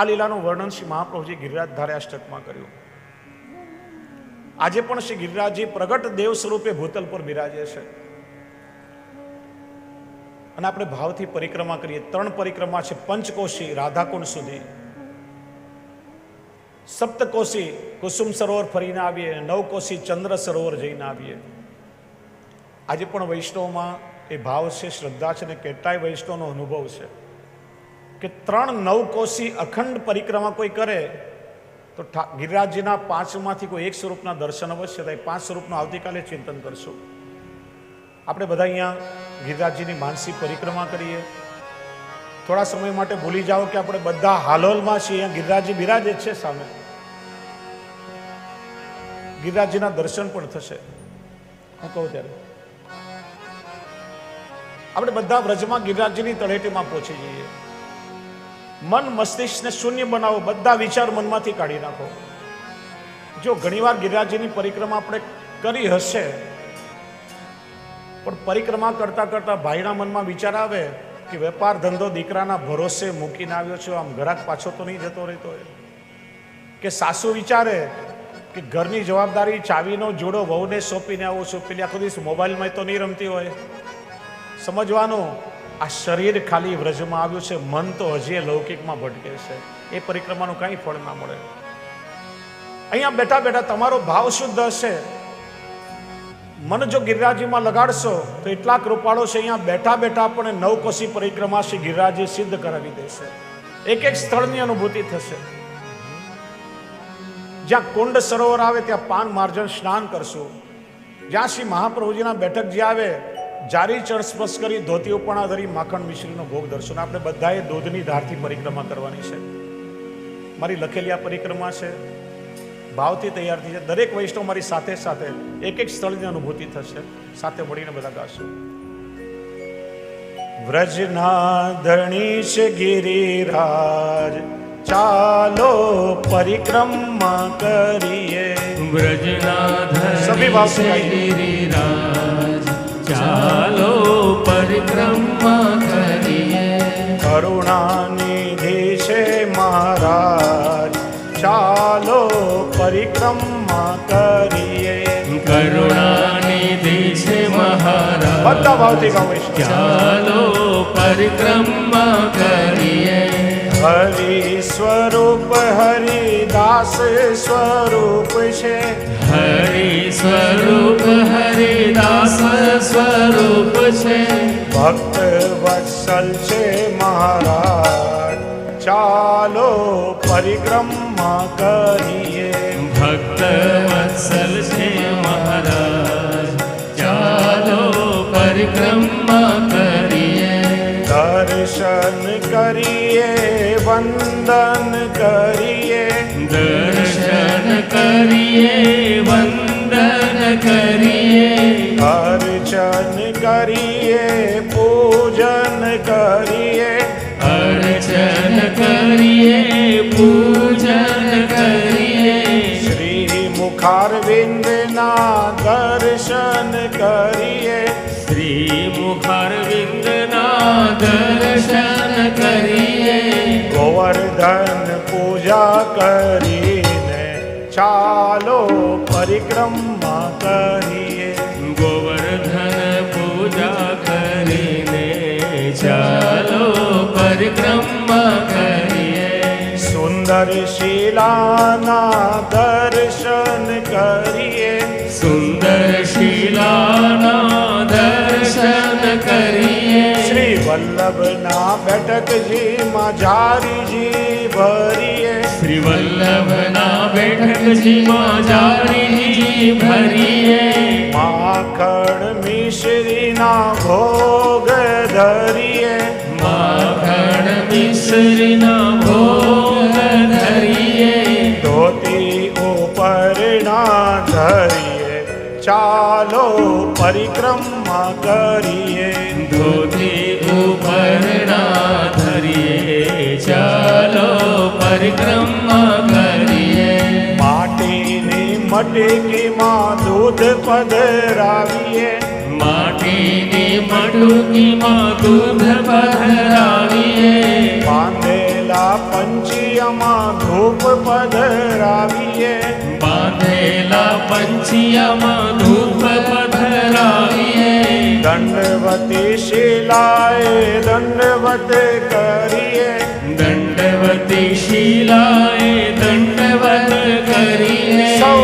આ લીલાનું વર્ણન શ્રી મહાપ્રભુજી ગિરિરાજ ધારે અષ્ટકમાં કર્યું. આજે પણ શ્રી ગિરિરાજજી પ્રગટ દેવ સ્વરૂપે ભૂતલ પર બિરાજે છે. અને આપણે ભાવથી પરિક્રમા કરીએ. ત્રણ પરિક્રમા છે પંચકોશી, રાધાકુંડ સુધી. સપ્તકોશી, કુસુમ સરોવર ફરીને આવીએ. નવકોશી, ચંદ્ર સરોવર જઈને આવીએ. આજે પણ વૈષ્ણવમાં એ ભાવ છે, શ્રદ્ધા છે ને કેટલાય વૈષ્ણવનો અનુભવ છે. કે ત્રણ નવકોશી અખંડ પરિક્રમા કોઈ કરે, તો ગિરિરાજજીના પાંચમાંથી કોઈ એક સ્વરૂપના દર્શન અવશ્ય થાય. પાંચ સ્વરૂપનું આવતીકાલે ચિંતન કરશું. આપણે બધા અહીંયા ગિરિરાજજીની માનસિક પરિક્રમા કરીએ. થોડા સમય માટે ભૂલી જાઓ કે આપણે બધા હાલોલમાં છીએ. અહીંયા ગિરિરાજજી બિરાજે છે સામે. ગિરિરાજજીના દર્શન પણ થશે. હું કહું ત્યારે. આપણે બધા વ્રજમાં ગિરિરાજજીની તળેટીમાં પહોંચી જઈએ. મન મસ્તિષ્કને શૂન્ય બનાવો, બધા વિચાર મનમાંથી કાઢી નાખો. જો ઘણીવાર ગિરિરાજીની પરિક્રમા આપણે કરી હશે, પણ પરિક્રમા કરતા કરતા ભાઈના મનમાં વિચાર આવે કે વેપાર ધંધો દીકરાના ભરોસે મૂકીને આવ્યો છે, આમ ઘરાક પાછો તો નહીં જતો રહેતો કે સાસુ વિચારે કે ઘરની જવાબદારી ચાવીનો જોડો વહુને સોંપીને આવું છું પેલી આખો દિવસ મોબાઈલમાં તો નહીં રમતી હોય. સમજવાનું? આ શરીર ખાલી વ્રજમાં આવ્યું છે, મન તો હજી લૌકિકમાં ભટકે છે. એ પરિક્રમાનું કંઈ ફળ ના મળે. અહીંયા બેઠા બેઠા તમારો ભાવ શુદ્ધ હશે. મન જો ગિરિરાજીમાં લગાડશો, તો એટલા કૃપાળો છે અહીંયા બેઠા બેઠા પણ નવકોશી પરિક્રમા શ્રી ગિરિરાજી સિદ્ધ કરાવી દેશે. એક એક સ્થળની અનુભૂતિ થશે. જ્યાં કુંડ સરોવર આવે, ત્યાં પાન માર્જન સ્નાન કરશું. જ્યાં શ્રી મહાપ્રભુજીના બેઠક જે આવે જારી ચડસ્પસ કરી ધોતી ઉપણા ધરી માખણ મિશ્રીનો ભોગ દર્શન આપણે બધાએ દૂધની ધારથી પરિક્રમા કરવાની છે. મારી લખેલી આ પરિક્રમા છે. ભાવથી તૈયાર થઈ છે. દરેક વૈષ્ણવ મારી સાથે સાથે એક એક સ્થળની અનુભૂતિ થશે. સાથે મળીને બધા ગાશું. વ્રજના ધણીશ ગિરિરાજ ચાલો પરિક્રમા કરીએ. વ્રજના ધણીશ ગિરિરાજ. ભાવથી ગાઓ વૈષ્ણવ. ચાલો પરિક્રમા કરીએ. હરિ સ્વરૂપ હરિદાસ સ્વરૂપ છે. હરિ સ્વરૂપ હરિદાસ સ્વરૂપ છે. ભક્ત વત્સલ છે મહારાજ. ચાલો પરિક્રમા કરીએ. ભક્ત વત્સલ દર્શન કરીએ વંદન કરીએ દર્શન કરીએ વંદન કરીએ અર્ચન કરીએ પૂજન કરીએ અર્ચન કરીએ પૂજન કરીએ શ્રી મુખારવિંદના દર્શન કરીએ શ્રી મુખારવિંદના દર્શન કરીએ. ગોવર્ધન પૂજા કરીને ચાલો પરિક્રમા કરીએ. ગોવર્ધન પૂજા કરીને ચાલો પરિક્રમા કરીએ. સુંદર શિલાના દર્શન કરીએ. વલ્લભના બેઠકજીમાં જારીજી ભરીએ. શ્રી વલ્લભના બેઠકજીમાં જારીજી ભરીએ. માખણ મિશ્રીના ભોગ ધરીએ. માખણ મિશ્રીના ભોગ ધરીએ. ધોતી ઉપરના ધરીએ. ચાલો પરિક્રમા કરીએ. ધોતી ઉપરના ધરીએ ચાલો પરિક્રમા કરીએ માટીને મટકીમાં દૂધ પધરાવીએ? માટીની મટુકીમાં દૂધ પધરાવીએ? બાંધેલા પંચીયમાં ધૂપ પધરાવીએ? બાંધેલા પંચિયામાં ધૂપ પધરાવીએ દંડવતી શિલાએ દંડવત કરીએ. દંડવતી શિલાએ દંડવત કરીએ. સૌ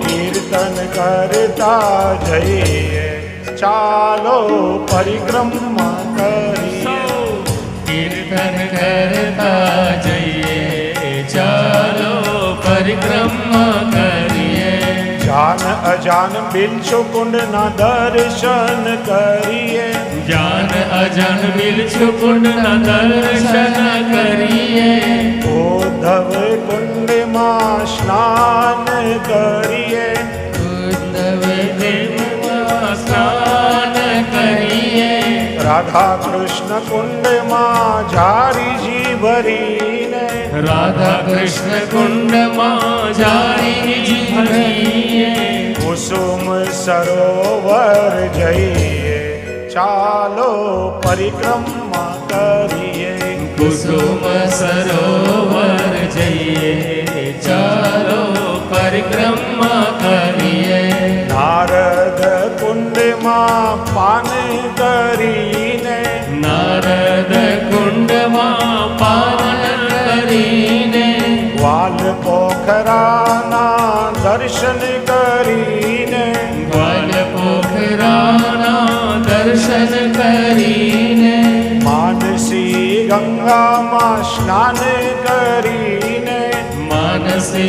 કીર્તન કરતા જઈએ. ચાલો પરિક્રમા કરીએ. સૌ કીર્તન કરતા જઈએ. અજાન બિલચુ કુંડના દર્શન કરીએ જાન અજાન બિલછુ કુંડના દર્શન કરીએ ઉદ્ધવ કુંડમાં સ્નાન કરીએ રાધા કૃષ્ણ કુંડમાં ઝારીજી ભરીને રાધા કૃષ્ણ કુંડમાં જારી ભરીએ કુસુમ સરોવર જઈએ. ચાલો પરિક્રમા કરીએ. કુસુમ સરોવર જઈએ. ચાલો પરિક્રમા કરીએ. નારદ ગંગામાં સ્નાન કરીને મનસે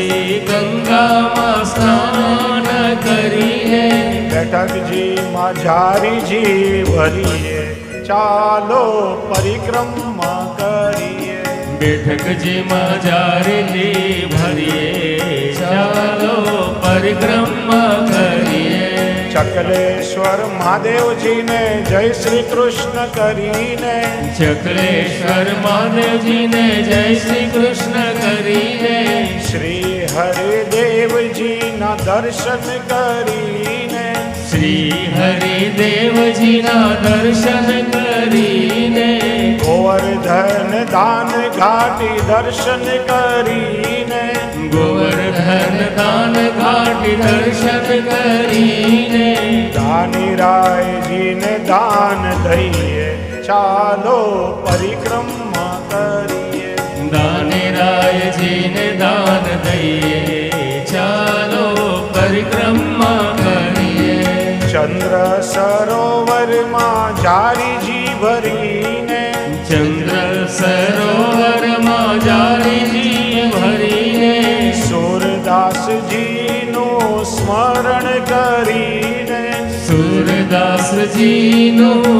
ગંગામાં સ્નાન કરીએ બેઠકજીમાં ઝારીજી ભરીએ ચાલો પરિક્રમા કરીએ. બેઠકજીમાં જારેલી ભરીએ ચાલો પરિક્રમા કરીએ. ચકલેશ્વર મહાદેવજીને જય શ્રી કૃષ્ણ કરીને ચકલેશ્વર મહાદેવજીને જય શ્રી કૃષ્ણ કરીને શ્રી હરિદેવજીના દર્શન કરીને શ્રી હરિદેવજીના દર્શન કરીને ગોવર્ધન દાન ઘાટી દર્શન કરીને ગોવર્ધન દાન ઘાટ દર્શન કરીને દાની રાયજીને દાન દઈએ ચાલો પરિક્રમા કરીએ. દાનેરાયજીને દાન દઈએ ચાલો પરિક્રમા કરીએ. ચંદ્ર સરોવરમાં જારીજી ભરીને ચંદ્ર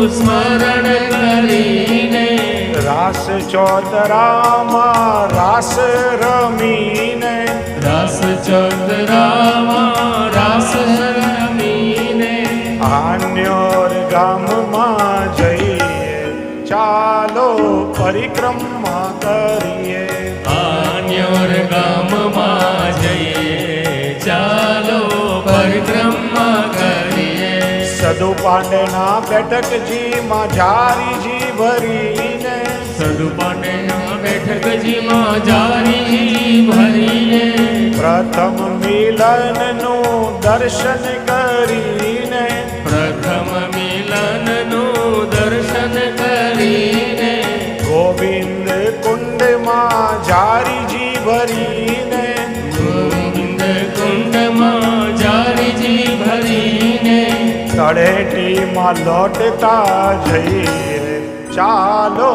સ્મરણ કરીને. રાસ ચોતરામાં રાસ રમીને. રાસ ચોતરામાં રાસ રમીને. આન્યોર ગામમાં જઈએ. ચાલો પરિક્રમા સદુ પાંડેના બેઠકજીમાં જારીજી ભરીને. સદુપાટેના બેઠકજીમાં જારી ભરીને. પ્રથમ મિલનનું દર્શન તળેટીમાં લોટતા જઈએ ચાલો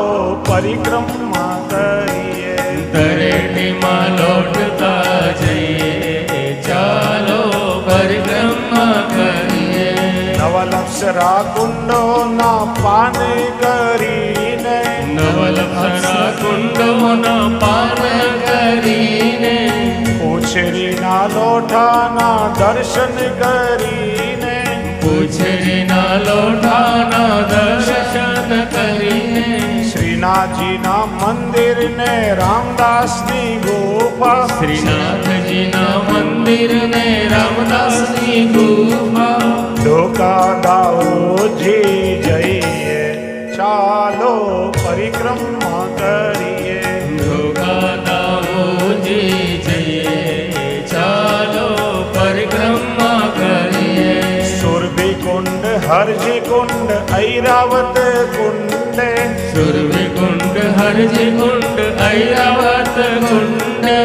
પરિક્રમા કરીએ. તળેટીમાં લોટતા જઈએ ચાલો પરિક્રમા કરીએ. નવલક્ષરા કુંડોના પાન કરીને. નવલખરા કુંડોના પાન કરીને. ઉછરીના લોઠાના દર્શન કરીને. લોટાના દર્શન કરીને શ્રીનાથજીના મંદિરને રામદાસની ગુફા. શ્રીનાથજીના મંદિરને રામદાસની ગુફા. ઢોકા દાઉજી જઈએ. ચાલો પરિક્રમા કરીએ. હરજી કુંડ ઐરાવત કુંડે સુરભી કુંડ હરજી કુંડ ઐરાવત કુંડે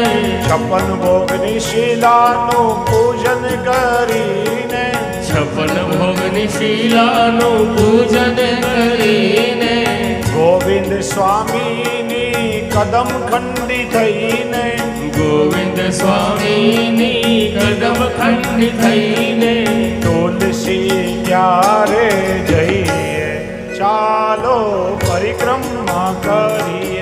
છપ્પન ભોગની શિલાનું પૂજન કરીને છપન ભોગની શીલાનું પૂજન કરીને ગોવિંદ સ્વામીની કદમ ખંડી થઈને ગોવિંદ સ્વામીની કદમ ખંડી થઈને તુલસી ક્યારે જઈએ ચાલો પરિક્રમા કરીએ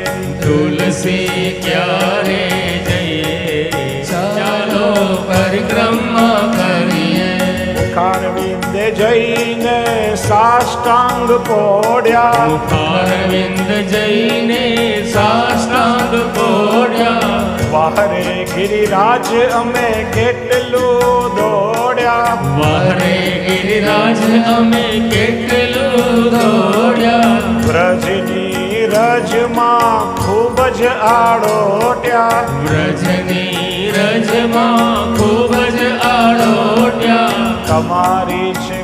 જઈને સાષ્ટાંગ પોડ્યા અરવિંદ જઈને સાષ્ટાંગ પોડ્યા વાહરે ગિરિરાજ અમે કેટલું દોડ્યા. વારે ગિરિરાજ અમે કેટલું દોડ્યા. વ્રજની રજમાં ખૂબ જ આડોટ્યા. વ્રજની રજમાં ખૂબ જ આડોટ્યા. તમારી છે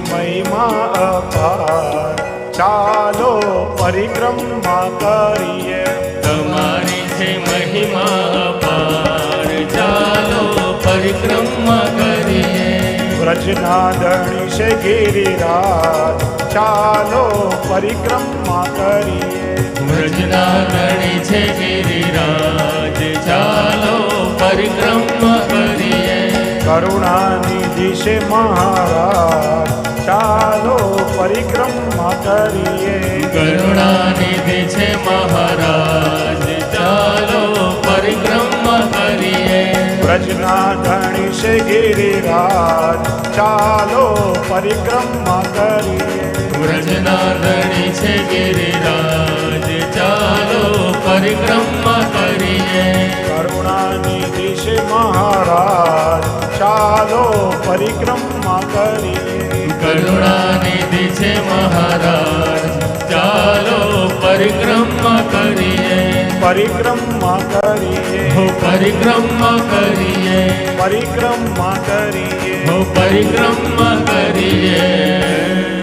મહિમા અપાર ચાલો પરિક્રમા કરીએ. તમારી છે મહિમા અપાર. ચાલો પરિક્રમા કરીએ. વ્રજના ધણી છે ગિરિરાજ. ચાલો પરિક્રમા કરીએ. વ્રજના ગણી છે ગિરિરાજ. ચાલો પરિક્રમા કરીએ. કરુણાનિધિ છે મહારાજ. ચાલો પરિક્રમા કરીએ. કરુણાનિધિ છે મહારાજ ચાલો પરિક્રમા કરીએ. વ્રજના ધણી છે ગિરિરાજ ચાલો પરિક્રમા કરીએ. વ્રજના ધણી છે ગિરિરાજ ચાલો પરિક્રમા કરીએ. કરુણાનિધિ છે મહારાજ ચાલો પરિક્રમા કરીએ. કરુણાનિધિ છે મહારાજ. ચાલો પરિક્રમા કરીએ. પરિક્રમા કરીએ. હો પરિક્રમા કરીએ. પરિક્રમા કરીએ. હો પરિક્રમા કરીએ.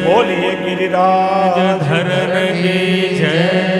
બોલીએ ગિરિરાજ. ધર જય.